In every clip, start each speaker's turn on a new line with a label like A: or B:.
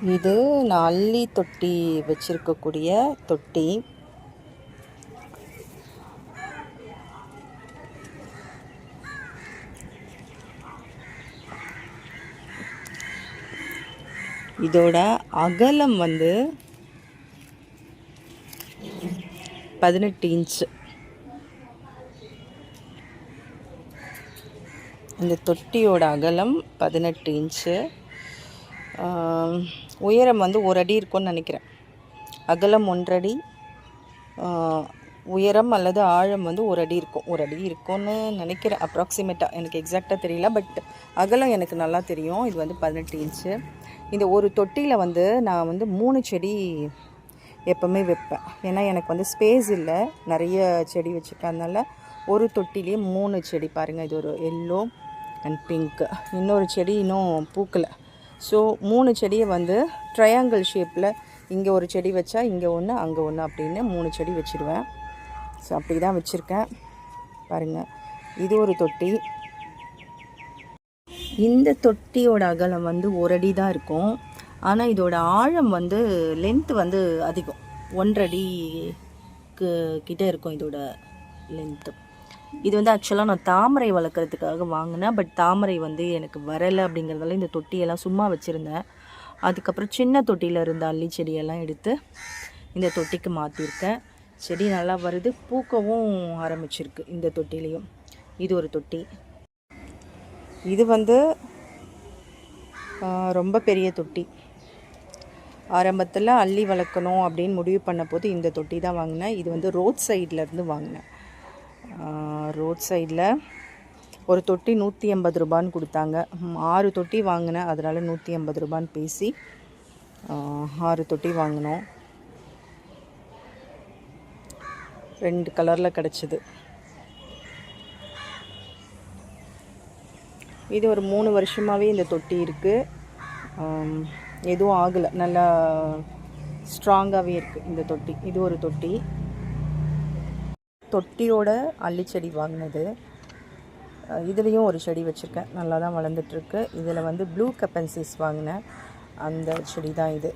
A: இது நான் அள்ளி தொட்டி வச்சிருக்கக்கூடிய தொட்டி. இதோட அகலம் வந்து பதினெட்டு இன்ச்சு. இந்த தொட்டியோட அகலம் பதினெட்டு இன்ச்சு. உயரம் வந்து ஒரு அடி இருக்கும்னு நினைக்கிறேன். அகலம் ஒன்றடி உயரம் அல்லது ஆழம் வந்து ஒரு அடி இருக்கும். ஒரு அடி இருக்கும்னு நினைக்கிறேன். அப்ராக்சிமேட்டாக எனக்கு எக்ஸாக்டாக தெரியல பட் அகலம் எனக்கு நல்லா தெரியும். இது வந்து பதினெட்டு இன்ச்சு இந்த ஒரு தொட்டியில் வந்து நான் வந்து மூணு செடி எப்போவுமே வைப்பேன். ஏன்னா எனக்கு வந்து ஸ்பேஸ் இல்லை. நிறைய செடி வச்சுருக்கேன். அதனால் ஒரு தொட்டிலேயே மூணு செடி பாருங்கள் இது ஒரு எல்லோ அண்ட் பிங்க் இன்னொரு செடி இன்னும் பூக்கலை. ஸோ மூணு செடியை வந்து ட்ரையாங்கிள் ஷேப்பில் இங்கே ஒரு செடி வச்சா இங்கே ஒன்று அங்கே ஒன்று அப்படின்னு மூணு செடி வச்சுருவேன். ஸோ அப்படி தான் வச்சுருக்கேன். பாருங்கள் இது ஒரு தொட்டி. இந்த தொட்டியோட அகலம் வந்து ஒரு அடி தான் இருக்கும். ஆனால் இதோட ஆழம் வந்து லென்த் வந்து அதிகம். ஒன்றடிக்கு கிட்ட இருக்கும் இதோட லென்த்து இது வந்து ஆக்சுவலாக நான் தாமரை வளர்க்குறதுக்காக வாங்கினேன். பட் தாமரை வந்து எனக்கு வரலை அப்படிங்கிறதால இந்த தொட்டியெல்லாம் சும்மா வச்சுருந்தேன். அதுக்கப்புறம் சின்ன தொட்டியில் இருந்த அள்ளி செடியெல்லாம் எடுத்து இந்த தொட்டிக்கு மாற்றிருக்கேன் செடி நல்லா வருது. பூக்கவும் ஆரம்பிச்சிருக்கு இந்த தொட்டிலையும் இது ஒரு தொட்டி. இது வந்து ரொம்ப பெரிய தொட்டி. ஆரம்பத்தில் அள்ளி வளர்க்கணும் அப்படின்னு முடிவு பண்ண போது இந்த தொட்டி தான் வாங்கினேன். இது வந்து ரோட் சைட்லேருந்து வாங்கினேன். ரோட் சைடில் ஒரு தொட்டி நூற்றி எண்பது ரூபான்னு கொடுத்தாங்க. ஆறு தொட்டி வாங்கினேன். அதனால் நூற்றி எண்பது ரூபான்னு பேசி ஆறு தொட்டி வாங்கினோம். ரெண்டு கலரில் கிடச்சிது. இது ஒரு மூணு வருஷமாகவே இந்த தொட்டி இருக்குது எதுவும் ஆகலை. நல்லா ஸ்ட்ராங்காகவே இருக்குது இந்த தொட்டி. இது ஒரு தொட்டி. தொட்டியோட அள்ளிச்செடி வாங்கினது. இதுலேயும் ஒரு செடி வச்சுருக்கேன். நல்லா தான் வளர்ந்துட்டுருக்கு. இதில் வந்து ப்ளூ கப்பன்சிஸ் வாங்கினேன். அந்த செடி தான் இது.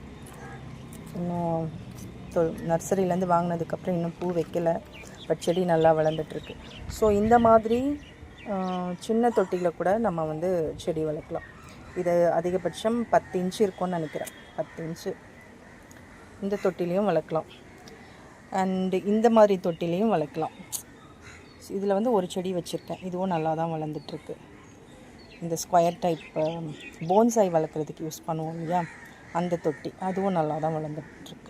A: இன்னும் தொ- நர்சரியிலேருந்து வாங்கினதுக்கப்புறம் இன்னும் பூ வைக்கலை. பட் செடி நல்லா வளர்ந்துட்டுருக்கு. ஸோ இந்த மாதிரி சின்ன தொட்டியில் கூட நம்ம வந்து செடி வளர்க்கலாம். இது அதிகபட்சம் பத்து இன்ச்சு இருக்கும்னு நினைக்கிறேன். பத்து இன்ச்சு. இந்த தொட்டிலையும் வளர்க்கலாம். அண்டு இந்த மாதிரி தொட்டிலையும் வளர்க்கலாம். இதில் வந்து ஒரு செடி வச்சுருக்கேன். இதுவும் நல்லா தான் வளர்ந்துட்டுருக்கு. இந்த ஸ்கொயர் டைப் போன்சாய் um, வளர்க்குறதுக்கு யூஸ் பண்ணுவோம் இல்லையா? அந்த தொட்டி. அதுவும் நல்லா தான் வளர்ந்துட்டுருக்கு.